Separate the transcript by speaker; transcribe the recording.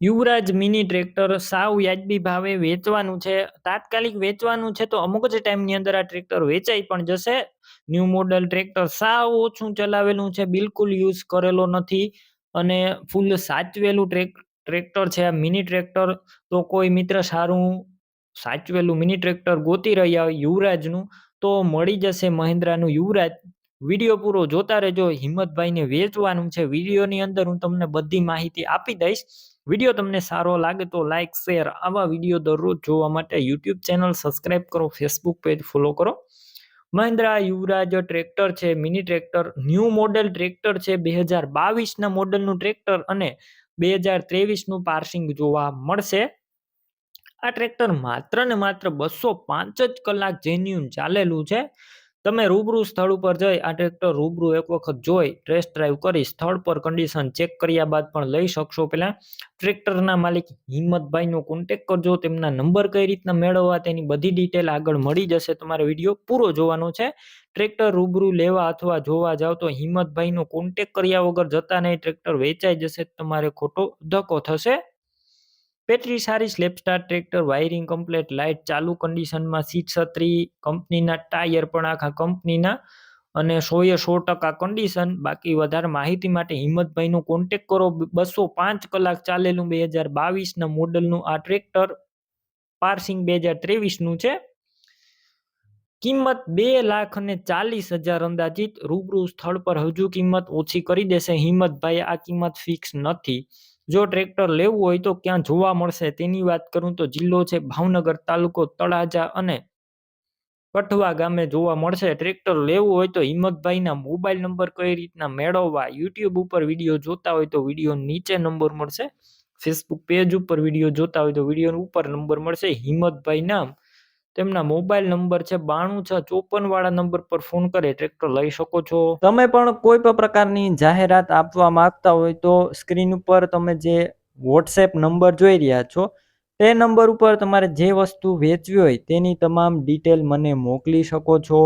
Speaker 1: યુવરાજ mini tractor સાવ વ્યાજબી ભાવે વેચવાનું છે. તાત્કાલિક વેચવાનું છે તો અમુક જ ટાઈમની અંદર આ ટ્રેક્ટર વેચાઈ પણ જશે. ન્યૂ મોડલ ટ્રેક્ટર સાવ ઓછું ચલાવેલું છે, બિલકુલ યુઝ કરેલો નથી અને ફૂલ સાચવેલું ટ્રેક, ટ્રેક્ટર છે આ મિની ટ્રેક્ટર. તો કોઈ મિત્ર સારું સાચવેલું મિની ટ્રેક્ટર ગોતી રહ્યા હોય યુવરાજનું તો મળી જશે મહિન્દ્રાનું. યુવરાજ, વીડિયો પૂરો જોતા રહેજો. હિંમતભાઈને વેચવાનું છે. વિડીયોની અંદર હું તમને બધી માહિતી આપી દઈશ. વીડિયો તમને સારો લાગે તો લાઇક શેર આવા વીડિયો દરરોજ જોવા માટે યુટ્યુબ ચેનલ સબસ્ક્રાઇબ કરો ફેસબુક પેજ ફોલો કરો. મહિન્દ્રા યુવરાજ ટ્રેક્ટર છે mini tractor new model tractor છે બે હજાર બાવીસના મોડલનું ટ્રેક્ટર અને બે હજાર ત્રેવીસનું પાર્સિંગ જોવા મળશે. આ ટ્રેક્ટર માત્ર ને માત્ર બસો પાંચ જ કલાક જેન્યુન ચાલેલું છે. તમે રૂબરૂ સ્થળ ઉપર જઈ આ ટ્રેક્ટર રૂબરૂ એક વખત જોઈ ટેસ્ટ ડ્રાઈવ કરી, સ્થળ પર કન્ડિશન ચેક કર્યા બાદ પણ લઈ શકશો. પહેલાં ટ્રેક્ટરના માલિક હિંમતભાઈનો કોન્ટેક કરજો, તેમના નંબર કઈ રીતના મેળવવા તેની બધી ડિટેલ આગળ મળી જશે. તમારે વીડિયો પૂરો જોવાનો છે. ટ્રેક્ટર રૂબરૂ લેવા અથવા જોવા જાવ તો હિંમતભાઈનો કોન્ટેક કર્યા વગર જતા નહીં, ટ્રેક્ટર વેચાઈ જશે, તમારે ખોટો ધક્કો થશે. બેટરી સારી self starter tractor wiring complete light ચાલુ કન્ડિશનમાં સીટ છત્રી કંપનીના ટાયર પણ આખા કંપનીના અને સોએ સો ટકા કન્ડિશન બાકી વધારે માહિતી માટે હિંમતભાઈનો કોન્ટેક કરો. બસો પાંચ કલાક ચાલેલું બે હજાર બાવીસના મોડલનું આ ટ્રેક્ટર પાર્સિંગ બે હજાર ત્રેવીસનું છે. કિંમત બે લાખ અને ચાલીસ હજાર અંદાજિત. રૂબરૂ સ્થળ પર હજુ કિંમત ઓછી કરી દેશે. હિંમતભાઈ, આ કિંમત ફિક્સ નથી. જો ટ્રેક્ટર લેવું હોય તો ક્યાં જોવા મળશે? તેની વાત કરું તો જિલ્લો છે ભાવનગર, તાલુકો તળાજા અને કઠવા ગામે જોવા મળશે. ટ્રેક્ટર લેવું હોય તો હિંમતભાઈના મોબાઈલ નંબર કઈ રીતના મેળવવા? યુટ્યુબ ઉપર વીડિયો જોતા હોય તો વીડિયો નીચે નંબર મળશે. ફેસબુક પેજ ઉપર વીડિયો જોતા હોય તો વીડિયો ઉપર નંબર મળશે. હિંમતભાઈ નામ તેમના મોબાઈલ નંબર છે બાણું છ ચોપન વાળા નંબર પર ફોન કરે ટ્રેક્ટર લઈ શકો છો. તમે પણ કોઈ પણ પ્રકારની જાહેરાત આપવા માંગતા હોય તો સ્ક્રીન ઉપર તમે જે વોટ્સએપ નંબર જોઈ રહ્યા છો, તે નંબર ઉપર તમારે જે વસ્તુ વેચવી હોય તેની તમામ ડિટેલ મને મોકલી શકો છો.